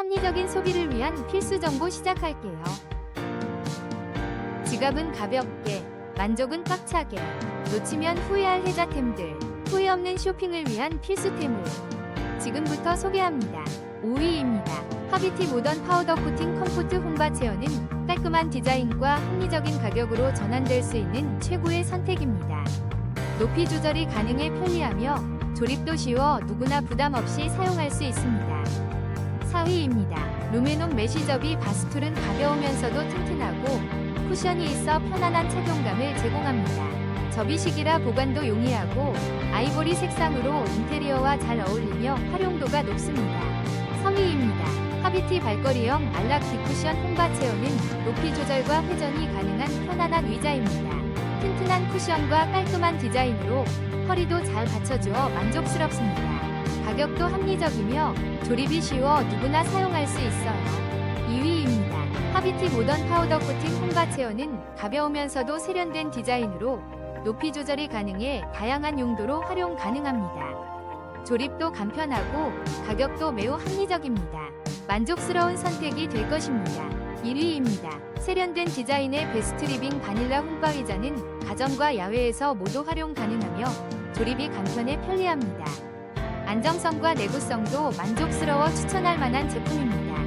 합리적인 소비를 위한 필수 정보 시작할게요. 지갑은 가볍게, 만족은 꽉차게, 놓치면 후회할 혜자템들, 후회 없는 쇼핑을 위한 필수템을 지금부터 소개합니다. 5위입니다. 하비티 모던 파우더 코팅 컴포트 홈바 체어는 깔끔한 디자인과 합리적인 가격으로 전환될 수 있는 최고의 선택입니다. 높이 조절이 가능해 편리하며 조립도 쉬워 누구나 부담 없이 사용할 수 있습니다. 4위입니다. 루메논 메쉬접이 바스툴은 가벼우면서도 튼튼하고 쿠션이 있어 편안한 착용감을 제공합니다. 접이식이라 보관도 용이하고 아이보리 색상으로 인테리어와 잘 어울리며 활용도가 높습니다. 3위입니다. 하비티 발걸이형 안락 디쿠션 홈바 체어는 높이 조절과 회전이 가능한 편안한 의자입니다. 튼튼한 쿠션과 깔끔한 디자인으로 허리도 잘 받쳐주어 만족스럽습니다. 가격도 합리적이며 조립이 쉬워 누구나 사용할 수 있어요. 2위입니다. 하비티 모던 파우더 코팅 홈바 체어는 가벼우면서도 세련된 디자인으로 높이 조절이 가능해 다양한 용도로 활용 가능합니다. 조립도 간편하고 가격도 매우 합리적입니다. 만족스러운 선택이 될 것입니다. 1위입니다. 세련된 디자인의 베스트 리빙 바닐라 홈바 의자는 가정과 야외에서 모두 활용 가능하며 조립이 간편해 편리합니다. 안정성과 내구성도 만족스러워 추천할 만한 제품입니다.